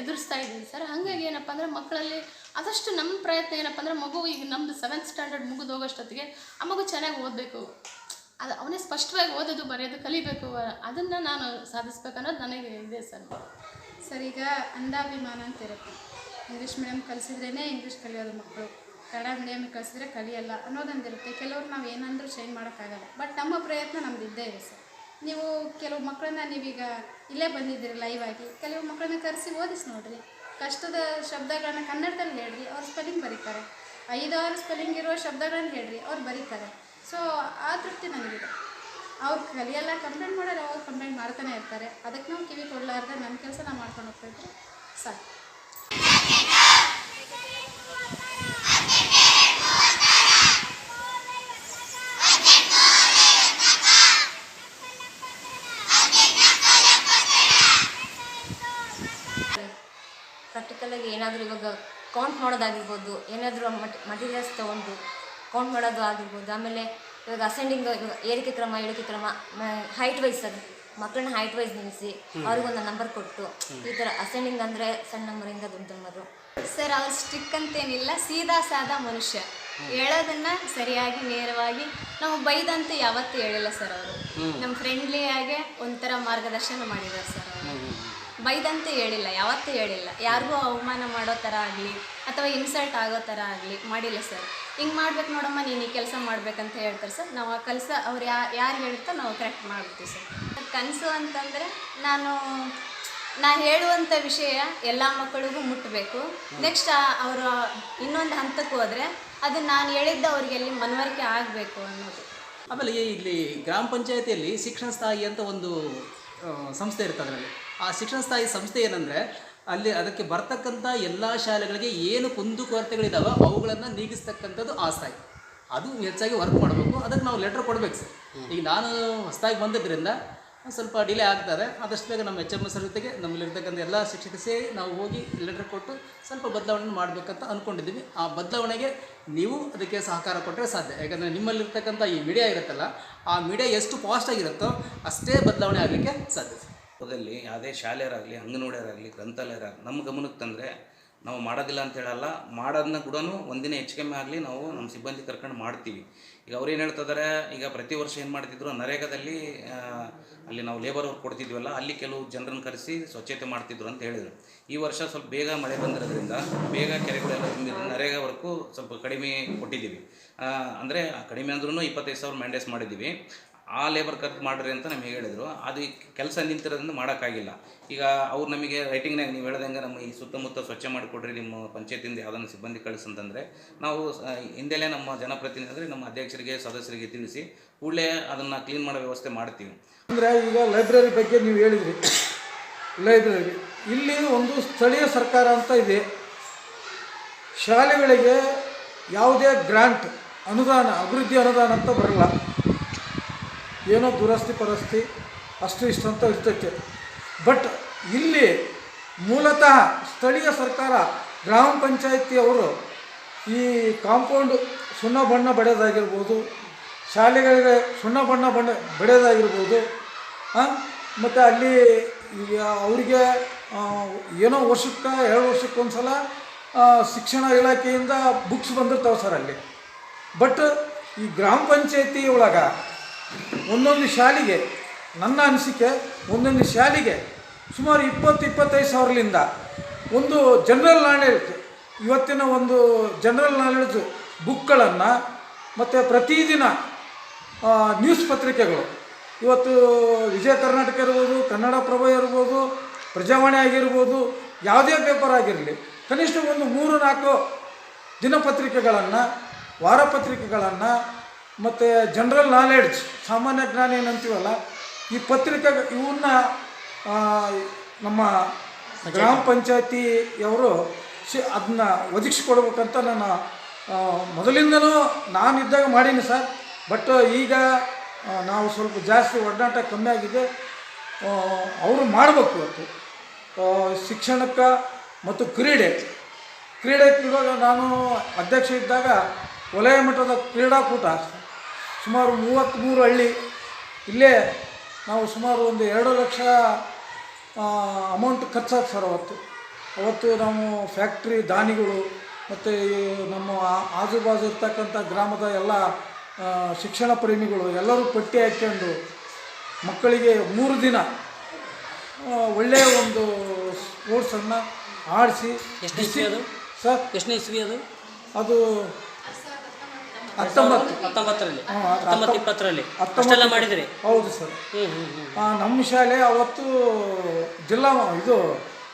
S5: ಎದುರಿಸ್ತಾ ಇದ್ದೀವಿ ಸರ್. ಹಾಗಾಗಿ ಏನಪ್ಪ ಅಂದರೆ ಮಕ್ಕಳಲ್ಲಿ ಆದಷ್ಟು ನಮ್ಮ ಪ್ರಯತ್ನ ಏನಪ್ಪ ಅಂದರೆ ಮಗು ಈಗ ನಮ್ಮದು ಸೆವೆಂತ್ ಸ್ಟ್ಯಾಂಡರ್ಡ್ ಮುಗಿದು ಹೋಗೋಷ್ಟೊತ್ತಿಗೆ ಆ ಮಗು ಚೆನ್ನಾಗಿ ಓದಬೇಕು. ಅದು ಅವನೇ ಸ್ಪಷ್ಟವಾಗಿ ಓದೋದು, ಬರೆಯೋದು, ಕಲಿಬೇಕು. ಅದನ್ನು ನಾನು ಸಾಧಿಸ್ಬೇಕನ್ನೋದು ನನಗೆ ಇದೆ ಸರ್.
S6: ಸರ್, ಈಗ ಅಂದಾಭಿಮಾನ ಅಂತ ಇರುತ್ತೆ. ಇಂಗ್ಲೀಷ್ ಮೀಡಿಯಮ್ ಕಲಿಸಿದ್ರೇ ಇಂಗ್ಲೀಷ್ ಕಲಿಯೋದು ಮಕ್ಕಳು. ಕನ್ನಡ ಮೀಡಿಯಮ್ ಕಲಿಸಿದ್ರೆ ಕಲಿಯಲ್ಲ ಅನ್ನೋದೊಂದಿರುತ್ತೆ. ಕೆಲವ್ರು ನಾವು ಏನಂದ್ರೂ ಚೇಂಜ್ ಮಾಡೋಕ್ಕಾಗಲ್ಲ. ಬಟ್ ನಮ್ಮ ಪ್ರಯತ್ನ ನಮ್ದು ಇದ್ದೇ ಇದೆ ಸರ್. ನೀವು ಕೆಲವು ಮಕ್ಕಳನ್ನ ನೀವೀಗ ಇಲ್ಲೇ ಬಂದಿದ್ದೀರಿ ಲೈವ್ ಆಗಿ. ಕೆಲವು ಮಕ್ಕಳನ್ನ ಕರೆಸಿ ಓದಿಸಿ ನೋಡ್ರಿ. ಕಷ್ಟದ ಶಬ್ದಗಳನ್ನ ಕನ್ನಡದಲ್ಲಿ ಹೇಳ್ರಿ, ಅವ್ರು ಸ್ಪೆಲ್ಲಿಂಗ್ ಬರೀತಾರೆ. ಐದಾರು ಸ್ಪೆಲ್ಲಿಂಗ್ ಇರೋ ಶಬ್ದಗಳನ್ನ ಹೇಳ್ರಿ, ಅವ್ರು ಬರೀತಾರೆ. ಸೊ ಆ ತೃಪ್ತಿ ನನಗಿದೆ ಅವ್ರು ಕಲಿಯಲ್ಲ ಕಂಪ್ಲೇಂಟ್ ಮಾಡೋರು ಅವ್ರು ಕಂಪ್ಲೇಂಟ್ ಮಾಡ್ತಾನೆ ಇರ್ತಾರೆ. ಅದಕ್ಕೆ ನಾವು ಕಿವಿ ಕೊಡಲಾರ್ದೆ ನನ್ನ ಕೆಲಸ ನಾವು ಮಾಡ್ಕೊಂಡು ಹೋಗ್ತಾ ಇದ್ರೆ ಸಾಕು.
S4: ಏನಾದರೂ ಇವಾಗ ಕೌಂಟ್ ಮಾಡೋದಾಗಿರ್ಬೋದು ಏನಾದರೂ ಮಟ್ ಮಟೀರಿಯಲ್ಸ್ ತೊಗೊಂಡು ಕೌಂಟ್ ಮಾಡೋದು ಆಗಿರ್ಬೋದು ಆಮೇಲೆ ಇವಾಗ ಅಸೆಂಡಿಂಗ್ ಇವಾಗ ಏರಿಕೆ ಕ್ರಮ ಇಳಿಕೆ ಕ್ರಮ ಹೈಟ್ ವೈಸ್ ಅದು ಮಕ್ಕಳನ್ನ ಹೈಟ್ ವೈಸ್ ನಿಲ್ಲಿಸಿ ಅವ್ರಿಗೊಂದು ನಂಬರ್ ಕೊಟ್ಟು ಈ ಥರ ಅಸೆಂಡಿಂಗ್ ಅಂದರೆ ಸಣ್ಣ ನಂಬರಿಂದ ದೊಡ್ಡ ನಂಬರು
S7: ಸರ್ ಅವ್ರು ಸ್ಟಿಕ್ ಅಂತೇನಿಲ್ಲ ಸೀದಾ ಸಾದಾ ಮನುಷ್ಯ. ಹೇಳೋದನ್ನ ಸರಿಯಾಗಿ ನೇರವಾಗಿ ನಾವು ಬೈದಂತೂ ಯಾವತ್ತೂ ಹೇಳಿಲ್ಲ ಸರ್ ಅವರು. ನಮ್ಮ ಫ್ರೆಂಡ್ಲಿಯಾಗೆ ಒಂಥರ ಮಾರ್ಗದರ್ಶನ ಮಾಡಿದ್ದಾರೆ ಸರ್ ಅವರು. ಬೈದಂತೂ ಹೇಳಿಲ್ಲ, ಯಾವತ್ತೂ ಹೇಳಿಲ್ಲ. ಯಾರಿಗೂ ಅವಮಾನ ಮಾಡೋ ಥರ ಆಗಲಿ, ಅಥವಾ ಇನ್ಸಲ್ಟ್ ಆಗೋ ಥರ ಆಗಲಿ ಮಾಡಿಲ್ಲ ಸರ್. ಹಿಂಗೆ ಮಾಡ್ಬೇಕು ನೋಡಮ್ಮ, ನೀನು ಈ ಕೆಲಸ ಮಾಡ್ಬೇಕಂತ ಹೇಳ್ತಾರೆ ಸರ್. ನಾವು ಆ ಕೆಲಸ ಅವ್ರು ಯಾ, ಯಾರು ಹೇಳ್ತೋ ನಾವು ಕರೆಕ್ಟ್ ಮಾಡ್ಬಿಡ್ತೀವಿ ಸರ್. ಕನಸು ಅಂತಂದರೆ ನಾನು ನಾನು ಹೇಳುವಂಥ ವಿಷಯ ಎಲ್ಲ ಮಕ್ಕಳಿಗೂ ಮುಟ್ಟಬೇಕು ನೆಕ್ಸ್ಟ್ ಅವರು ಇನ್ನೊಂದು ಹಂತಕ್ಕೆ ಹೋದರೆ ಅದು ನಾನು ಹೇಳಿದ್ದ ಅವ್ರಿಗೆ ಎಲ್ಲಿ ಮನವರಿಕೆ ಆಗಬೇಕು ಅನ್ನೋದು.
S8: ಆಮೇಲೆ ಇಲ್ಲಿ ಗ್ರಾಮ ಪಂಚಾಯತಿಯಲ್ಲಿ ಶಿಕ್ಷಣ ಸ್ಥಾಯಿ ಅಂತ ಒಂದು ಸಂಸ್ಥೆ ಇರ್ತದೆ ಅದರಲ್ಲಿ. ಆ ಶಿಕ್ಷಣ ಸ್ಥಾಯಿ ಸಂಸ್ಥೆ ಏನಂದರೆ ಅಲ್ಲಿ ಅದಕ್ಕೆ ಬರ್ತಕ್ಕಂಥ ಎಲ್ಲ ಶಾಲೆಗಳಿಗೆ ಏನು ಕುಂದುಕೊರತೆಗಳಿದಾವೋ ಅವುಗಳನ್ನು ನೀಗಿಸ್ತಕ್ಕಂಥದ್ದು ಆ ಸ್ಥಾಯಿ. ಅದು ಹೆಚ್ಚಾಗಿ ವರ್ಕ್ ಮಾಡಬೇಕು ಅದಕ್ಕೆ ನಾವು ಲೆಟ್ರ್ ಕೊಡಬೇಕು ಸರ್. ಈಗ ನಾನು ಹೊಸದಾಗಿ ಬಂದಿದ್ದರಿಂದ ಸ್ವಲ್ಪ ಡಿಲೇ ಆಗ್ತದೆ ಆದಷ್ಟು ಬೇಗ ನಮ್ಮ ಎಚ್ ಎಂ ಎಸ್ ಜೊತೆಗೆ ನಮ್ಮಲ್ಲಿರ್ತಕ್ಕಂಥ ಎಲ್ಲ ಶಿಕ್ಷಕರು ಸೇರಿ ನಾವು ಹೋಗಿ ಲೆಟರ್ ಕೊಟ್ಟು ಸ್ವಲ್ಪ ಬದಲಾವಣೆ ಮಾಡಬೇಕಂತ ಅಂದ್ಕೊಂಡಿದ್ದೀವಿ ಆ ಬದಲಾವಣೆಗೆ ನೀವು ಅದಕ್ಕೆ ಸಹಕಾರ ಕೊಟ್ಟರೆ ಸಾಧ್ಯ. ಯಾಕಂದರೆ ನಿಮ್ಮಲ್ಲಿರ್ತಕ್ಕಂಥ ಈ ಮೀಡಿಯಾ ಇರುತ್ತಲ್ಲ ಆ ಮೀಡಿಯಾ ಎಷ್ಟು ಫಾಸ್ಟಾಗಿರುತ್ತೋ ಅಷ್ಟೇ ಬದಲಾವಣೆ ಆಗಲಿಕ್ಕೆ ಸಾಧ್ಯ ಸರ್
S9: ದಲ್ಲಿ ಯಾವುದೇ ಶಾಲೆಯರಾಗಲಿ, ಅಂಗನವಾಡಿಯರಾಗಲಿ, ಗ್ರಂಥಾಲಯರಾಗಲಿ, ನಮ್ಮ ಗಮನಕ್ಕೆ ತಂದರೆ ನಾವು ಮಾಡೋದಿಲ್ಲ ಅಂತ ಹೇಳಲ್ಲ. ಮಾಡೋದನ್ನ ಕೂಡ ಒಂದಿನ ಹೆಚ್ಚು ಕಮ್ಮಿ ಆಗಲಿ ನಾವು ನಮ್ಮ ಸಿಬ್ಬಂದಿ ಕರ್ಕೊಂಡು ಮಾಡ್ತೀವಿ. ಈಗ ಅವ್ರು ಏನು ಹೇಳ್ತಿದ್ದಾರೆ ಈಗ ಪ್ರತಿ ವರ್ಷ ಏನು ಮಾಡ್ತಿದ್ರು, ನರೇಗಾದಲ್ಲಿ ಅಲ್ಲಿ ನಾವು ಲೇಬರ್ ಅವ್ರು ಕೊಡ್ತಿದ್ವಲ್ಲ, ಅಲ್ಲಿ ಕೆಲವು ಜನರನ್ನು ಕರೆಸಿ ಸ್ವಚ್ಛತೆ ಮಾಡ್ತಿದ್ರು ಅಂತ ಹೇಳಿದರು. ಈ ವರ್ಷ ಸ್ವಲ್ಪ ಬೇಗ ಮಳೆ ಬಂದಿರೋದ್ರಿಂದ, ಬೇಗ ಕೆರೆಗಳೆಲ್ಲ ತುಂಬಿದ್ರು ನರೇಗಾ ವರ್ಕು ಸ್ವಲ್ಪ ಕಡಿಮೆ ಕೊಟ್ಟಿದ್ದೀವಿ. ಅಂದರೆ ಕಡಿಮೆ ಅಂದ್ರೂ ಇಪ್ಪತ್ತೈದು ಸಾವಿರ ಮ್ಯಾಂಡೇಸ್ ಮಾಡಿದ್ದೀವಿ. ಆ ಲೇಬರ್ ಕಟ್ ಮಾಡ್ರಿ ಅಂತ ನಮಗೆ ಹೇಳಿದರು. ಅದು ಈ ಕೆಲಸ ನಿಂತಿರೋದ್ರಿಂದ ಮಾಡೋಕ್ಕಾಗಿಲ್ಲ. ಈಗ ಅವ್ರು ನಮಗೆ ರೈಟಿಂಗ್ನಾಗ ನೀವು ಹೇಳ್ದಂಗೆ ನಮ್ಮ ಈ ಸುತ್ತಮುತ್ತ ಸ್ವಚ್ಛ ಮಾಡಿಕೊಡ್ರಿ, ನಿಮ್ಮ ಪಂಚಾಯತಿಂದ ಯಾವುದನ್ನು ಸಿಬ್ಬಂದಿ ಕಳಿಸಂತಂದರೆ ನಾವು ಹಿಂದೆಲೇ ನಮ್ಮ ಜನಪ್ರತಿನಿಧಿ ನಮ್ಮ ಅಧ್ಯಕ್ಷರಿಗೆ, ಸದಸ್ಯರಿಗೆ ತಿಳಿಸಿ ಕೂಡಲೇ ಅದನ್ನು ಕ್ಲೀನ್ ಮಾಡೋ ವ್ಯವಸ್ಥೆ ಮಾಡ್ತೀವಿ.
S10: ಅಂದರೆ ಈಗ ಲೈಬ್ರರಿ ಬಗ್ಗೆ ನೀವು ಹೇಳಿದ್ರಿ. ಲೈಬ್ರರಿ ಇಲ್ಲಿ ಒಂದು ಸ್ಥಳೀಯ ಸರ್ಕಾರ ಅಂತ ಇದೆ. ಶಾಲೆಗಳಿಗೆ ಯಾವುದೇ ಗ್ರಾಂಟ್ ಅನುದಾನ, ಅಭಿವೃದ್ಧಿ ಅನುದಾನ ಅಂತ ಬರಲ್ಲ. ಏನೋ ದುರಸ್ತಿ ಪರಸ್ತಿ ಅಷ್ಟು ಇಷ್ಟು ಅಂತ ಇರ್ತೈತೆ. ಬಟ್ ಇಲ್ಲಿ ಮೂಲತಃ ಸ್ಥಳೀಯ ಸರ್ಕಾರ, ಗ್ರಾಮ ಪಂಚಾಯತಿಯವರು ಈ ಕಾಂಪೌಂಡ್ ಸುಣ್ಣ ಬಣ್ಣ ಬಡಿಯೋದಾಗಿರ್ಬೋದು ಶಾಲೆಗಳಿಗೆ ಸುಣ್ಣ ಬಣ್ಣ ಬಣ್ಣ ಬಡಿಯೋದಾಗಿರ್ಬೋದು ಮತ್ತು ಅಲ್ಲಿ ಅವರಿಗೆ ಏನೋ ವರ್ಷಕ್ಕೆ ಎರಡು ವರ್ಷಕ್ಕೆ ಒಂದು ಸಲ ಶಿಕ್ಷಣ ಇಲಾಖೆಯಿಂದ ಬುಕ್ಸ್ ಬಂದಿರ್ತಾವೆ ಸರ್ ಅಲ್ಲಿ. ಬಟ್ ಈ ಗ್ರಾಮ ಪಂಚಾಯತಿ ಒಳಗೆ ಒಂದೊಂದು ಶಾಲೆಗೆ, ನನ್ನ ಅನಿಸಿಕೆ ಒಂದೊಂದು ಶಾಲೆಗೆ ಸುಮಾರು ಇಪ್ಪತ್ತು, ಇಪ್ಪತ್ತೈದು ಸಾವಿರಲಿಂದ. ಒಂದು ಜನರಲ್ ನಾಲೆಡ್ಜ್ ಇವತ್ತಿನ ಒಂದು ಜನರಲ್ ನಾಲೆಡ್ಜ್ ಬುಕ್ಗಳನ್ನು ಮತ್ತು ಪ್ರತಿದಿನ ನ್ಯೂಸ್ ಪತ್ರಿಕೆಗಳು. ಇವತ್ತು ವಿಜಯ ಕರ್ನಾಟಕ ಇರ್ಬೋದು ಕನ್ನಡಪ್ರಭ ಇರ್ಬೋದು, ಪ್ರಜಾವಾಣಿ ಆಗಿರ್ಬೋದು, ಯಾವುದೇ ಪೇಪರ್ ಆಗಿರಲಿ, ಕನಿಷ್ಠ ಒಂದು ಮೂರು, ನಾಲ್ಕು ದಿನಪತ್ರಿಕೆಗಳನ್ನು, ವಾರಪತ್ರಿಕೆಗಳನ್ನು ಮತ್ತು ಜನರಲ್ ನಾಲೆಡ್ಜ್ ಸಾಮಾನ್ಯ ಜ್ಞಾನ ಏನಂತೀವಲ್ಲ, ಈ ಪತ್ರಿಕೆ ಇವನ್ನ ನಮ್ಮ ಗ್ರಾಮ ಪಂಚಾಯತಿಯವರು ಶಿ ಅದನ್ನ ಒದಗಿಸ್ಕೊಡ್ಬೇಕಂತ ನಾನು ಮೊದಲಿಂದನೂ ನಾನು ಇದ್ದಾಗ ಮಾಡೀನಿ ಸರ್. ಬಟ್ ಈಗ ನಾವು ಸ್ವಲ್ಪ ಜಾಸ್ತಿ ಒಡನಾಟ ಕಮ್ಮಿ ಆಗಿದೆ. ಅವರು ಮಾಡಬೇಕು ಇವತ್ತು ಶಿಕ್ಷಣಕ್ಕೆ ಮತ್ತು ಕ್ರೀಡೆ. ಕ್ರೀಡೆ ಇವಾಗ ನಾನು ಅಧ್ಯಕ್ಷ ಇದ್ದಾಗ ವಲಯ ಮಟ್ಟದ ಕ್ರೀಡಾಕೂಟ. ಸುಮಾರು ಮೂವತ್ತ್ಮೂರು ಹಳ್ಳಿ. ಇಲ್ಲೇ ನಾವು ಸುಮಾರು ಒಂದು ಎರಡು ಲಕ್ಷ ಅಮೌಂಟ್ ಖರ್ಚಾದ ಸರ್ ಅವತ್ತು. ಅವತ್ತು ನಾವು ಫ್ಯಾಕ್ಟ್ರಿ ದಾನಿಗಳು ಮತ್ತು ಈ ನಮ್ಮ ಆಜುಬಾಜು ಆಜು ಬಾಜು ಇರ್ತಕ್ಕಂಥ ಗ್ರಾಮದ ಎಲ್ಲ ಶಿಕ್ಷಣ ಪ್ರೇಮಿಗಳು ಎಲ್ಲರೂ ಪಟ್ಟಿ ಹಾಕ್ಕೊಂಡು ಮಕ್ಕಳಿಗೆ ಮೂರು ದಿನ ಒಳ್ಳೆಯ ಒಂದು ಸ್ಪೋರ್ಟ್ಸನ್ನು ಆಡಿಸಿ
S1: ಇಸ್ವಿ ಅದು?
S10: ಸರ್
S1: ಎಷ್ಟನೇ ಇಸ್ವಿ ಅದು?
S10: ಅದು ಹತ್ತೊಂಬತ್ತು.
S1: ಹತ್ತೊಂಬತ್ತರಲ್ಲಿ. ಹತ್ತೊಂಬತ್ತು ಇಪ್ಪತ್ತರಲ್ಲಿ. ಅಷ್ಟೆಲ್ಲ ಮಾಡಿದಿರಿ?
S10: ಹೌದು ಸರ್. ನಮ್ಮ ಶಾಲೆ ಅವತ್ತು ಜಿಲ್ಲಾ ಇದು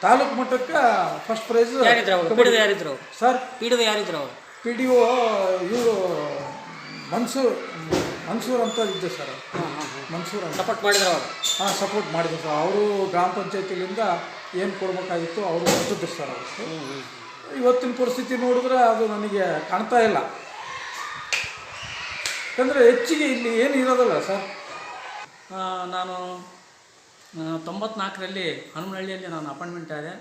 S10: ತಾಲೂಕು ಮಟ್ಟಕ್ಕೆ ಫಸ್ಟ್ ಪ್ರೈಸ್
S1: ಯಾರಿದ್ರು ಯಾರಿದ್ರು
S10: ಸರ್
S1: ಪಿಡುವ ಯಾರಿದ್ರು ಅವರು?
S10: ಪಿ ಡಿ ಒ ಇವರು ಮನ್ಸೂರ್ ಮನ್ಸೂರ್ ಅಂತ ಇದ್ದೆ ಸರ್. ಮನ್ಸೂರ್ ಅಂತ.
S1: ಸಪೋರ್ಟ್ ಮಾಡಿದ್ರು ಅವರು?
S10: ಹಾಂ ಸಪೋರ್ಟ್ ಮಾಡಿದ್ರು ಸರ್. ಅವರು ಗ್ರಾಮ ಪಂಚಾಯತಿಲಿಂದ ಏನು ಕೊಡಬೇಕಾಗಿತ್ತು ಅವರು ಕೊಟ್ಟಿದ್ರು ಸರ್. ಅವತ್ತು ಇವತ್ತಿನ ಪರಿಸ್ಥಿತಿ ನೋಡಿದ್ರೆ ಅದು ನನಗೆ ಕಾಣ್ತಾ ಇಲ್ಲ. ಯಾಕಂದರೆ ಹೆಚ್ಚಿಗೆ ಇಲ್ಲಿ ಏನು ಇರೋದಲ್ಲ ಸರ್.
S11: ನಾನು ತೊಂಬತ್ನಾಲ್ಕರಲ್ಲಿ ಹನುಮನಹಳ್ಳಿಯಲ್ಲಿ ನಾನು ಅಪಾಯಿಂಟ್ಮೆಂಟ್ ಆದೆ.